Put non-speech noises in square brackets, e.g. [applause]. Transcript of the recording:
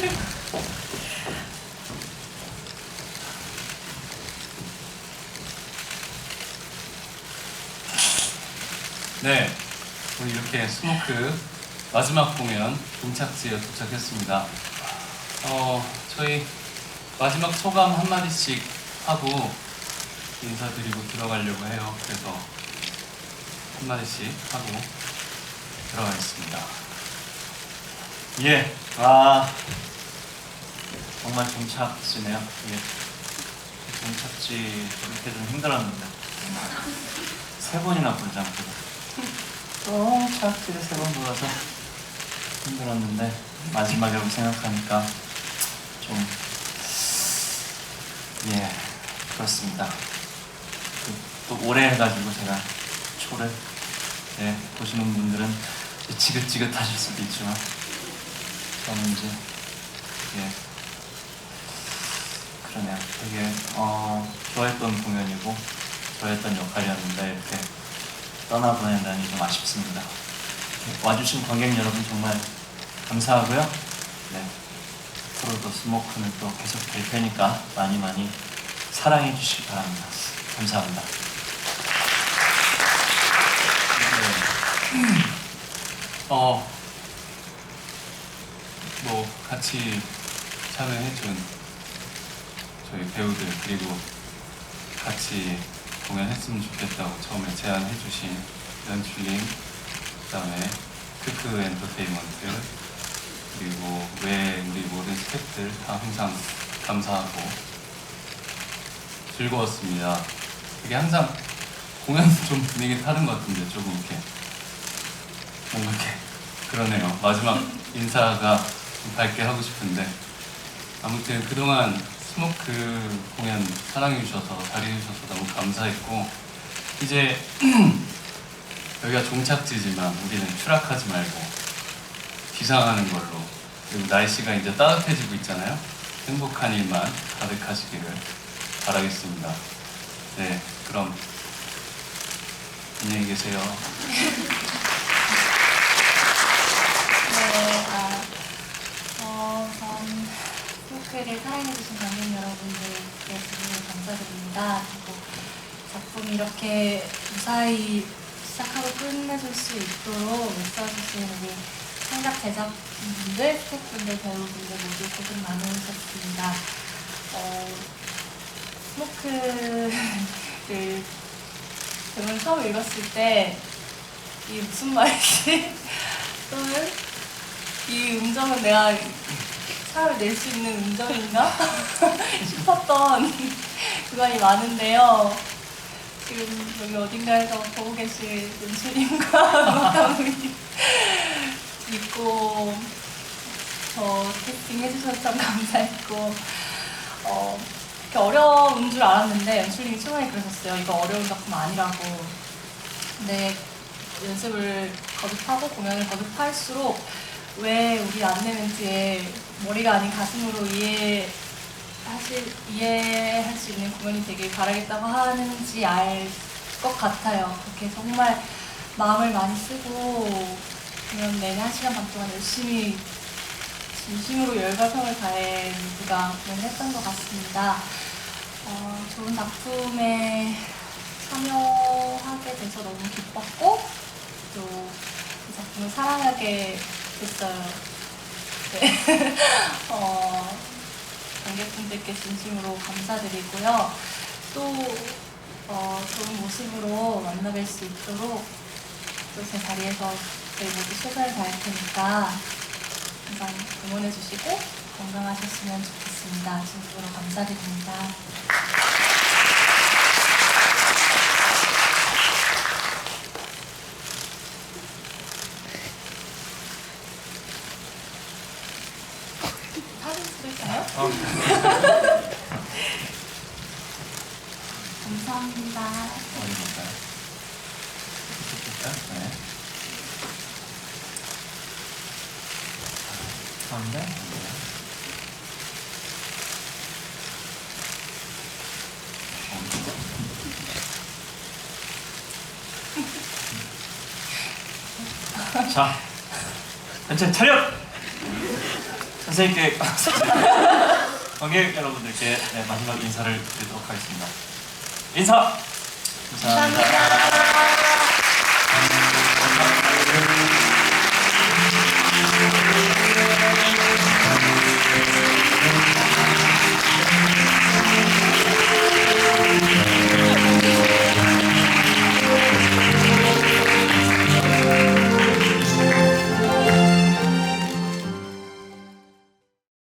[laughs] 네, 오늘 이렇게 스모크 마지막 공연 동착지에 도착했습니다. 어, 저희 마지막 소감 한마디씩 하고 인사드리고 들어가려고 해요. 그래서 한마디씩 하고 들어가겠습니다. 예, 아. 정말 종착지네요. 예, 종착지 이렇게 좀 힘들었는데 세 번이나 부르지 않고 종착지를 세 번 불러서 힘들었는데 마지막이라고 생각하니까 좀 예, 그렇습니다. 그, 또 오래 해가지고 제가 초를 예, 보시는 분들은 지긋지긋하실 수도 있지만 저는 이제 예 그러네요. 되게 어, 좋아했던 공연이고 좋아했던 역할이었는데 이렇게 떠나보낸다니 좀 아쉽습니다. 예, 와주신 관객 여러분 정말 감사하고요. 네 앞으로도 스모크는 또 계속 될 테니까 많이 많이 사랑해 주시기 바랍니다. 감사합니다. 네. 어, 뭐 같이 참여해준 저희 배우들 그리고 같이 공연했으면 좋겠다고 처음에 제안해주신 연출님 그다음에 크크 엔터테인먼트 그리고 외 우리 모든 스태프들 다 항상 감사하고 즐거웠습니다. 이게 항상 공연 [laughs] 좀 분위기 다른 것 같은데 조금 이렇게 뭔가 이렇게 그러네요. 마지막 인사가 좀 밝게 하고 싶은데 아무튼 그동안 스모크 공연 사랑해 주셔서 자리해 주셔서 너무 감사했고 이제 [clears throat] 여기가 종착지지만 우리는 추락하지 말고 비상하는 걸로 그리고 날씨가 이제 따뜻해지고 있잖아요. 행복한 일만 가득하시기를 바라겠습니다. 네, 그럼 안녕히 계세요. [laughs] 네, 아, 어, 우선 스모크를 사랑해주신 관객 여러분들께 정말 감사드립니다. 그리고 작품이 이렇게 무사히 시작하고 끝내줄 수 있도록 애써주신 우리 창작 제작진분들, 스태프분들, 배우분들 모두 고생 많으셨습니다. 어, 스모크를 저는 처음 읽었을 때 이게 무슨 말이지? [laughs] 또는 이 음정은 내가 사람을 낼수 있는 음정인가? [laughs] 싶었던 그간이 많은데요. 지금 여기 어딘가에서 보고 계실 연출님과 음악감독님 있고 저 캐스팅 해주셔서 참 감사했고 어, 이렇게 어려운 줄 알았는데 연출님이 초반에 그러셨어요. 이거 어려운 작품 아니라고. 근데 연습을 거듭하고 공연을 거듭할수록 왜 우리 안내 멘트에 머리가 아닌 가슴으로 이해하실 이해할 수 있는 공연이 되길 바라겠다고 하는지 알 것 같아요. 그렇게 정말 마음을 많이 쓰고 공연 내내 한 시간 반 동안 열심히 진심으로 열과 성을 다해 모두가 공연했던 것 같습니다. 어, 좋은 작품에 참여하게 돼서 너무 기뻤고 또 그 작품을 사랑하게 됐어요. 네. [laughs] 어, 관객분들께 진심으로 감사드리고요. 또 어, 좋은 모습으로 만나뵐 수 있도록 또 제 자리에서 저희 모두 최선을 다할 테니까 항상 응원해 주시고 건강하셨으면 좋겠습니다. 진심으로 감사드립니다. 사진 찍을까요? 감사합니다. 어디 볼까요? 이쪽 볼까요? 네. 가운데? 어. 자, 전체 차렷! 선생님 께 [laughs] 관객 여러분들께 네, 마지막 인사를 드리도록 하겠습니다. 인사! 감사합니다.